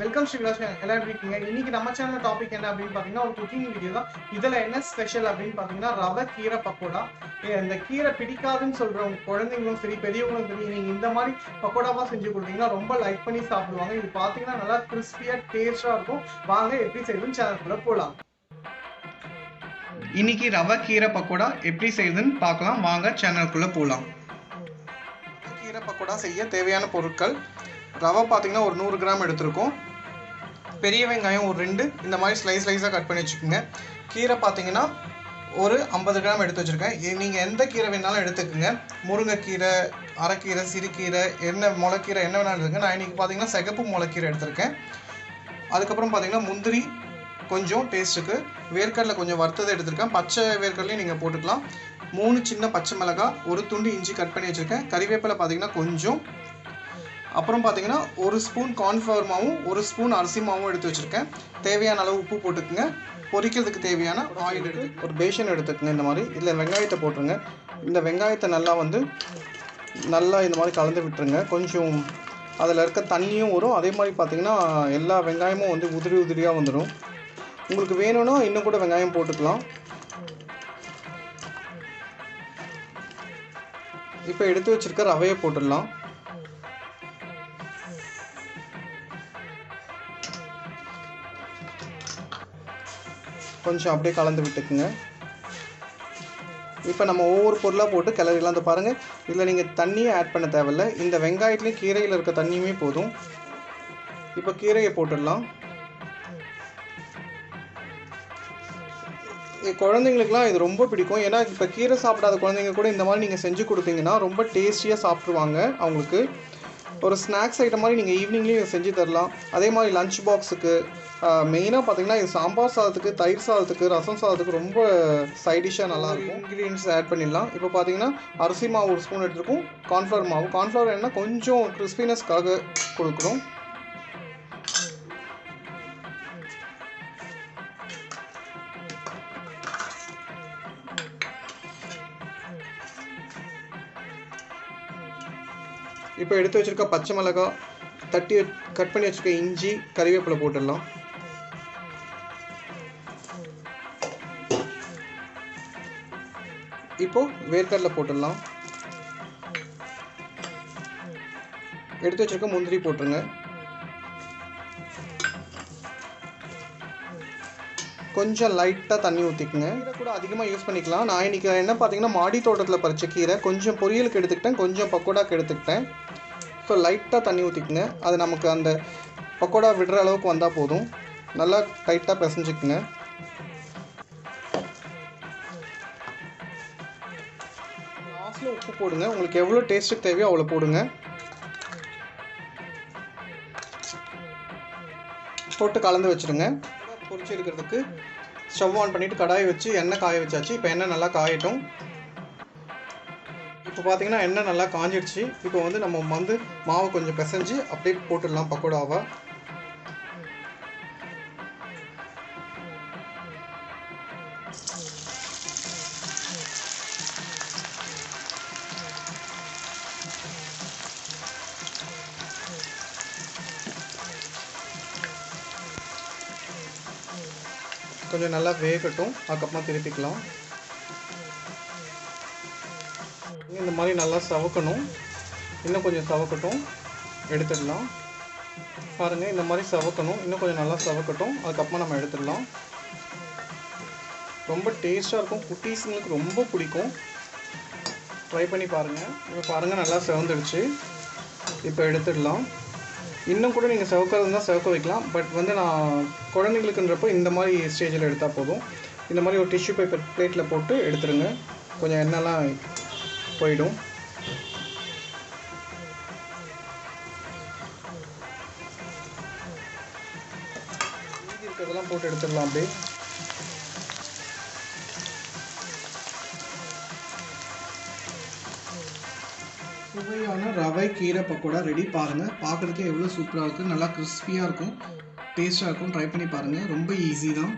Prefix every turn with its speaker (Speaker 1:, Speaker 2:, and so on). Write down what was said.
Speaker 1: Welcome ஸ்ரீவிலாஸ் எல்லாரும் இருக்கீங்க? இன்னைக்கு நம்ம சேனல் டாபிக் என்ன அப்படின்னு பாத்தீங்கன்னா ஒரு குக்கிங் வீடியோ தான். இதில் என்ன ஸ்பெஷல் அப்படின்னு பாத்தீங்கன்னா ரவை கீரை பக்கோடா. இந்த கீரை பிடிக்காதுன்னு சொல்றவங்க குழந்தைங்களும் சரி பெரியவங்களும் சரி நீங்க இந்த மாதிரி பக்கோடாவா செஞ்சு கொடுத்தீங்கன்னா ரொம்ப லைக் பண்ணி சாப்பிடுவாங்க. இது பாத்தீங்கன்னா நல்லா கிறிஸ்பியா டேஸ்டா இருக்கும். வாங்க எப்படி செய்யுதுன்னு சேனலுக்குள்ள போகலாம் இன்னைக்கு ரவை கீரை பக்கோடா எப்படி செய்யுதுன்னு பார்க்கலாம். வாங்க சேனலுக்குள்ளே போகலாம் கீரை பக்கோடா செய்ய தேவையான பொருட்கள் ரவை பார்த்தீங்கன்னா ஒரு நூறு கிராம் எடுத்திருக்கோம். பெரிய வெங்காயம் ஒரு ரெண்டு இந்த மாதிரி ஸ்லைஸ் ஸ்லைஸாக கட் பண்ணி வச்சுக்கோங்க. கீரை பார்த்தீங்கன்னா ஒரு ஐம்பது கிராம் எடுத்து வச்சுருக்கேன். நீங்கள் எந்த கீரை வேணாலும் எடுத்துக்கோங்க. முருங்கைக்கீரை அரைக்கீரை சிறுகீரை என்ன முளைக்கீரை என்ன வேணாலும் எடுத்துங்க நான் இன்றைக்கி பார்த்தீங்கன்னா சிகப்பு முளைக்கீரை எடுத்திருக்கேன். அதுக்கப்புறம் பார்த்தீங்கன்னா முந்திரி கொஞ்சம் டேஸ்ட்டுக்கு வேர்க்கடலை கொஞ்சம் வறுத்ததை எடுத்திருக்கேன். பச்சை வேர்க்கடலையும் நீங்கள் போட்டுக்கலாம். மூணு சின்ன பச்சை மிளகாய் ஒரு துண்டு இஞ்சி கட் பண்ணி வச்சுருக்கேன். கறிவேப்பிலை பார்த்தீங்கன்னா கொஞ்சம். அப்புறம் பார்த்தீங்கன்னா ஒரு ஸ்பூன் கார்ன்ஃப்ளவர் மாவும் ஒரு ஸ்பூன் அரிசி மாவும் எடுத்து வச்சுருக்கேன். தேவையான அளவு உப்பு போட்டுக்குங்க. பொரிக்கிறதுக்கு தேவையான ஆயில் எடுத்து ஒரு பேஷன் எடுத்துக்கங்க இந்த மாதிரி. இதில் வெங்காயத்தை போட்டுருங்க. இந்த வெங்காயத்தை நல்லா வந்து நல்லா இந்த மாதிரி கலந்து விட்டுருங்க. கொஞ்சம் அதில் இருக்க தண்ணியும் வரும். அதே மாதிரி பார்த்தீங்கன்னா எல்லா வெங்காயமும் வந்து உதிரி உதிரியாக வந்துடும் உங்களுக்கு வேணும்னா இன்னும் கூட வெங்காயம் போட்டுக்கலாம். இப்போ எடுத்து வச்சிருக்க ரவையை போட்டுடலாம். கொஞ்சம் அப்படியே கலந்து விட்டுக்குங்க. இப்போ நம்ம ஒவ்வொரு பொருளாக போட்டு கிளறிலாம் அந்த பாருங்கள் இதில் நீங்கள் தண்ணியை ஆட் பண்ண தேவையில்ல. இந்த வெங்காயத்துலேயும் கீரையில் இருக்க தண்ணியுமே போதும். இப்போ கீரையை போட்டுடலாம். குழந்தைங்களுக்குலாம் இது ரொம்ப பிடிக்கும். ஏன்னா இப்போ கீரை சாப்பிடாத குழந்தைங்க கூட இந்த மாதிரி நீங்கள் செஞ்சு கொடுத்தீங்கன்னா ரொம்ப டேஸ்டியாக சாப்பிட்ருவாங்க அவங்களுக்கு. ஒரு ஸ்நாக்ஸ் ஐட்டம் மாதிரி நீங்கள் ஈவினிங்லேயும் இதை செஞ்சு தரலாம். அதே மாதிரி லஞ்ச் பாக்ஸுக்கு மெயினாக பார்த்தீங்கன்னா இது சாம்பார் சாதத்துக்கு தயிர் சாதத்துக்கு ரசம் சாதத்துக்கு ரொம்ப சைடிஷாக நல்லாயிருக்கும் இன்க்ரீடியன்ஸ் ஆட் பண்ணிடலாம். இப்போ பார்த்தீங்கன்னா அரிசி மாவு ஒரு ஸ்பூன் எடுத்துருக்கோம். கார்ன்ஃப்ளவர் மாவு. கார்ன்ஃப்ளவர் என்ன கொஞ்சம் கிறிஸ்பினஸ்க்காக கொடுக்குறோம் இப்போ எடுத்து வச்சுருக்க பச்சை மிளகாய் தட்டி கட் பண்ணி வச்சுருக்க இஞ்சி கறிவேப்பிலை போட்டுடலாம். இப்போ வேர்க்கடலை போட்டுடலாம். எடுத்து வச்சுருக்க முந்திரி போட்டுருங்க. கொஞ்சம் லைட்டாக தண்ணி ஊற்றிக்குங்க கீரை கூட அதிகமாக யூஸ் பண்ணிக்கலாம். நான் இன்னைக்கு என்ன பார்த்தீங்கன்னா மாடி தோட்டத்தில் பறித்த கீரை கொஞ்சம் பொரியலுக்கு எடுத்துக்கிட்டேன் கொஞ்சம் பக்கோடாக்கு எடுத்துக்கிட்டேன். ஸோ லைட்டாக தண்ணி ஊற்றிக்குங்க அது நமக்கு அந்த பக்கோடா விடுற அளவுக்கு வந்தால் போதும். நல்லா டைட்டாக பிசைஞ்சிக்குங்க. லாஸ்ட்டில் உப்பு போடுங்க. உங்களுக்கு எவ்வளோ டேஸ்ட்டுக்கு தேவையோ அவ்வளோ போடுங்க. போட்டு கலந்து வச்சுருங்க. பொரிச்சு எடுக்கிறதுக்கு ஸ்டவ் ஆன் பண்ணிவிட்டு கடாயை வச்சு எண்ணெய் காய வச்சாச்சு. இப்போ எண்ணெய் நல்லா காயட்டும். இப்போ பார்த்தீங்கன்னா எண்ணெய் நல்லா காஞ்சிடுச்சு. இப்போ வந்து நம்ம வந்து மாவு கொஞ்சம் பிசைஞ்சு அப்படியே போட்டுடலாம் பக்கோடாவை. கொஞ்சம் நல்லா வேகட்டும். அதுக்கப்புறமா திருப்பிக்கலாம். இந்த மாதிரி நல்லா சவக்கணும். இன்னும் கொஞ்சம் சவக்கட்டும். எடுத்துடலாம். பாருங்கள் இந்த மாதிரி சவக்கணும். இன்னும் கொஞ்சம் நல்லா சவக்கட்டும். அதுக்கப்புறமா நம்ம எடுத்துடலாம். ரொம்ப டேஸ்ட்டாக இருக்கும். குட்டீஸுங்களுக்கு ரொம்ப பிடிக்கும். ட்ரை பண்ணி பாருங்கள் இப்போ பாருங்கள் நல்லா செவந்துடுச்சு. இப்போ எடுத்துடலாம். இன்னும் கூட நீங்கள் சிவக்கிறது இருந்தால் சிவக்க வைக்கலாம். பட் வந்து நான் குழந்தைங்களுக்குன்றப்போ இந்த மாதிரி ஸ்டேஜில் எடுத்தால் போதும். இந்த மாதிரி ஒரு டிஷ்யூ பேப்பர் பிளேட்டில் போட்டு எடுத்துருங்க. கொஞ்சம் எண்ணெய்லாம் போயிடும். இருக்கிறதெல்லாம் போட்டு எடுத்துடலாம் அப்படியே. சுவையான ரவை கீரை பக்கோடா ரெடி பாருங்கள் பார்க்குறதுக்கே எவ்வளோ சூப்பராக இருக்குது நல்லா கிறிஸ்பியாக இருக்கும். டேஸ்ட்டாக இருக்கும். ட்ரை பண்ணி பாருங்கள் ரொம்ப ஈஸி தான்.